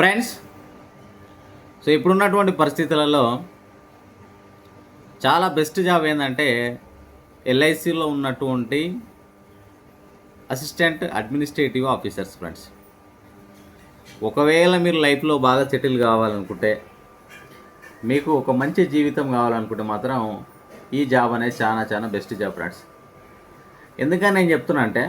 Friends so ఇప్పుడున్నటువంటి పరిస్థితులలో చాలా బెస్ట్ జాబ్ ఏంటంటే ఎల్ఐసిలో ఉన్నటువంటి అసిస్టెంట్ అడ్మినిస్ట్రేటివ్ ఆఫీసర్స్ ఫ్రెండ్స్ ఒకవేళ మీరు లైఫ్లో బాగా సెటిల్ కావాలనుకుంటే మీకు ఒక మంచి జీవితం కావాలనుకుంటే మాత్రం ఈ జాబ్ అనేది చాలా చాలా బెస్ట్ జాబ్ ఫ్రెండ్స్ ఎందుకని నేను చెప్తున్నా అంటే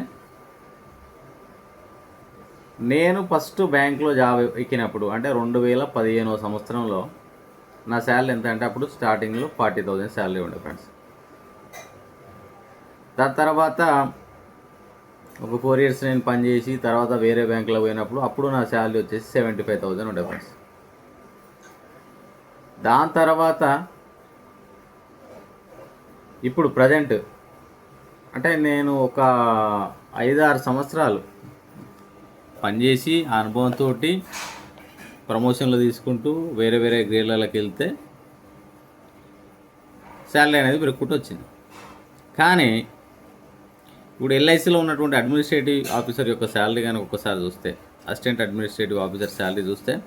నేను ఫస్ట్ బ్యాంక్లో జాబ్ ఎక్కినప్పుడు అంటే రెండు వేల పదిహేనవ సంవత్సరంలో నా శాలరీ ఎంత అంటే అప్పుడు స్టార్టింగ్లో ఫార్టీ థౌజండ్ శాలరీ ఉండే ఫ్రెండ్స్ దాని తర్వాత ఒక ఫోర్ ఇయర్స్ నేను పనిచేసి తర్వాత వేరే బ్యాంకులో పోయినప్పుడు అప్పుడు నా శాలరీ వచ్చేసి సెవెంటీ ఫైవ్ థౌజండ్ ఉండే ఫ్రెండ్స్ దాని తర్వాత ఇప్పుడు ప్రజెంట్ అంటే నేను ఒక ఐదారు సంవత్సరాలు పనిచేసి ఆ అనుభవంతో ప్రమోషన్లు తీసుకుంటూ వేరే వేరే గ్రేడ్లకి వెళ్తే శాలరీ అనేది పెరుగుకుంటూ వచ్చింది కానీ ఇప్పుడు ఎల్ఐసిలో ఉన్నటువంటి అడ్మినిస్ట్రేటివ్ ఆఫీసర్ యొక్క శాలరీ కానీ ఒక్కసారి చూస్తే అసిస్టెంట్ అడ్మినిస్ట్రేటివ్ ఆఫీసర్ శాలరీ చూస్తే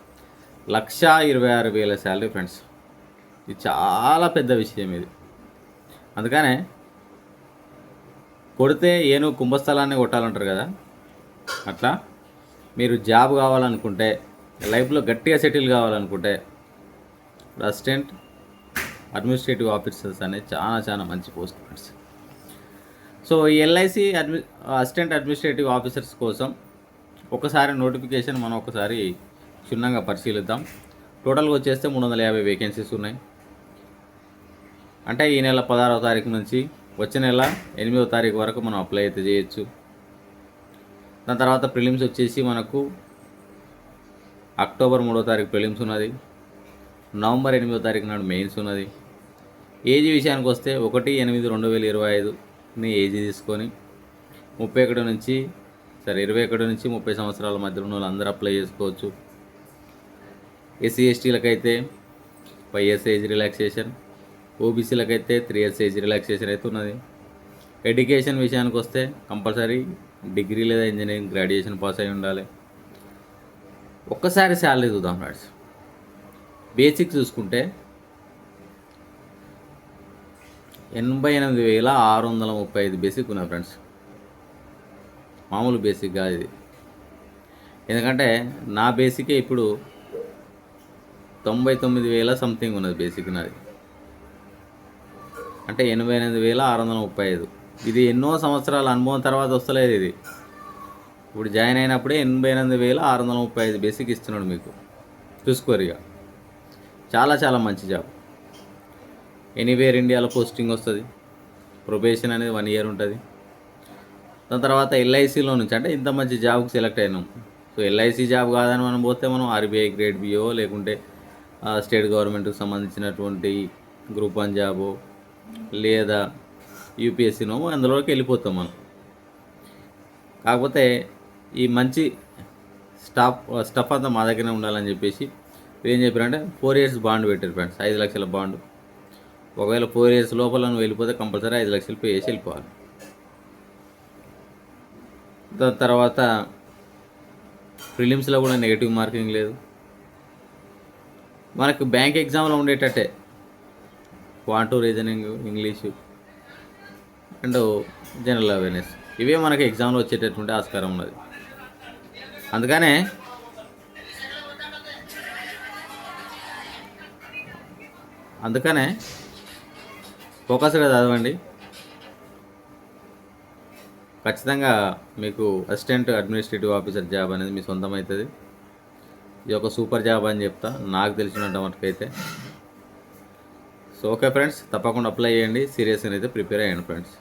లక్షా ఇరవై ఆరు వేల శాలరీ ఫ్రెండ్స్. ఇది చాలా పెద్ద విషయం ఇది. అందుకనే కొడితే ఏను కుంభస్థలాన్ని కొట్టాలంటారు కదా? అట్లా? మీరు జాబ్ కావాలనుకుంటే లైఫ్లో గట్టిగా సెటిల్ కావాలనుకుంటే అసిస్టెంట్ అడ్మినిస్ట్రేటివ్ ఆఫీసర్స్ అనేది చాలా చాలా మంచి పోస్ట్ ఫ్రెండ్స్ సో ఈ ఎల్ఐసి అడ్మి అసిస్టెంట్ అడ్మినిస్ట్రేటివ్ ఆఫీసర్స్ కోసం ఒకసారి నోటిఫికేషన్ మనం ఒకసారి క్షుణ్ణంగా పరిశీలిద్దాం. టోటల్గా వచ్చేస్తే మూడు వందల యాభై వేకెన్సీస్ ఉన్నాయి. అంటే ఈ నెల పదహారవ తారీఖు నుంచి వచ్చే నెల ఎనిమిదవ తారీఖు వరకు మనం అప్లై అయితే చేయొచ్చు. దాని తర్వాత ప్రిలిమ్స్ వచ్చేసి మనకు అక్టోబర్ మూడో తారీఖు ప్రిలిమ్స్ ఉన్నది. నవంబర్ ఎనిమిదో తారీఖు నాడు మెయిన్స్ ఉన్నది. ఏజీ విషయానికి వస్తే ఒకటి ఎనిమిది రెండు వేల ఇరవై ఐదుని ఏజీ తీసుకొని ముప్పై ఒకటి నుంచి సరే ఇరవై ఒకటి నుంచి ముప్పై సంవత్సరాల మధ్యలో ఉన్న వాళ్ళు అందరూ అప్లై చేసుకోవచ్చు. ఎస్సీ ఎస్టీలకైతే ఫైవ్ ఇయర్స్ ఏజ్ రిలాక్సేషన్ ఓబీసీలకైతే త్రీ ఇయర్స్ ఏజ్ రిలాక్సేషన్ అయితే ఉన్నది. ఎడ్యుకేషన్ విషయానికి వస్తే కంపల్సరీ డిగ్రీ లేదా ఇంజనీరింగ్ గ్రాడ్యుయేషన్ పాస్ అయి ఉండాలి. ఒక్కసారి శాలరీ చూద్దాం ఫ్రెండ్స్. బేసిక్ చూసుకుంటే ఎనభై ఎనిమిది వేల ఆరు వందల ముప్పై ఐదు బేసిక్ ఉన్నాయి ఫ్రెండ్స్. మామూలు బేసిక్ కాదు ఇది. ఎందుకంటే నా బేసికే ఇప్పుడు తొంభై తొమ్మిది వేల సంథింగ్ ఉన్నది బేసిక్ నాది. అంటే ఎనభై ఎనిమిది వేల ఆరు వందల ముప్పై ఐదు. ఇది ఎన్నో సంవత్సరాల అనుభవం తర్వాత వస్తలేదు ఇది. ఇప్పుడు జాయిన్ అయినప్పుడే ఎనభై ఎనిమిది వేల ఆరు వందల ముప్పై ఐదు బేసిక్ ఇస్తున్నాడు మీకు. చూసుకోరు ఇక. చాలా చాలా మంచి జాబ్. ఎనీవేర్ ఇండియాలో పోస్టింగ్ వస్తుంది. ప్రొబేషన్ అనేది వన్ ఇయర్ ఉంటుంది. దాని తర్వాత ఎల్ఐసిలో నుంచి అంటే ఇంత మంచి జాబ్కి సెలెక్ట్ అయినాం. సో ఎల్ఐసి జాబ్ కాదని మనం పోతే మనం ఆర్బీఐ గ్రేడ్ బిఓ లేకుంటే స్టేట్ గవర్నమెంట్కి సంబంధించినటువంటి గ్రూప్ వన్ జాబో లేదా యూపీఎస్సీనో అందులోకి వెళ్ళిపోతాం మనం. కాకపోతే ఈ మంచి స్టాఫ్ స్టఫ్ అంతా మా దగ్గరనే ఉండాలని చెప్పేసి ఏం చెప్పారంటే ఫోర్ ఇయర్స్ బాండ్ పెట్టారు ఫ్రెండ్స్ ఐదు లక్షల బాండ్. ఒకవేళ ఫోర్ ఇయర్స్ లోపల నువ్వు వెళ్ళిపోతే కంపల్సరీ ఐదు లక్షలు పే చేసి వెళ్ళిపోవాలి. దాని తర్వాత ప్రిలిమ్స్లో కూడా నెగిటివ్ మార్కింగ్ లేదు. మనకు బ్యాంక్ ఎగ్జామ్లో ఉండేటట్టే. Quant reasoning English. And general awareness. ఇవే మనకి ఎగ్జామ్లో వచ్చేటటువంటి ఆస్కారం ఉన్నది. అందుకనే అందుకనే ఫోకస్గా చదవండి. ఖచ్చితంగా మీకు అసిస్టెంట్ అడ్మినిస్ట్రేటివ్ ఆఫీసర్ జాబ్ అనేది మీ సొంతం అవుతుంది ఇది ఒక సూపర్ జాబ్ అని చెప్తా నాకు తెలిసినంత మటుకైతే. సో ఓకే ఫ్రెండ్స్ తప్పకుండా అప్లై చేయండి. సీరియస్గా అయితే ప్రిపేర్ అయ్యండి ఫ్రెండ్స్.